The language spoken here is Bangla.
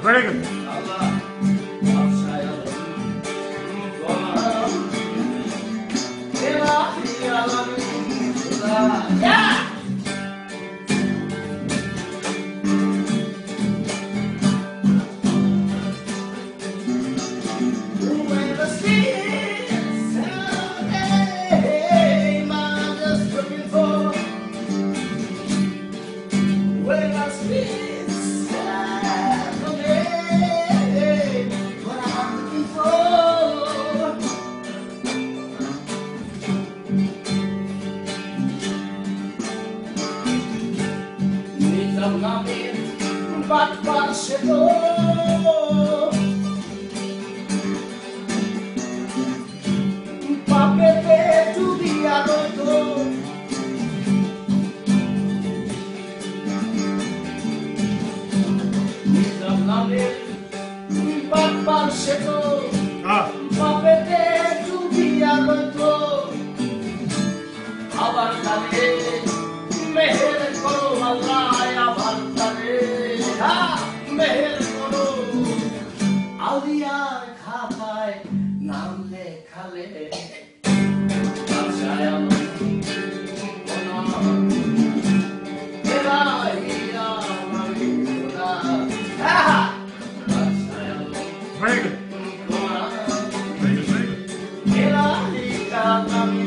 very, good. na mint, bakbar się to. Papete I'm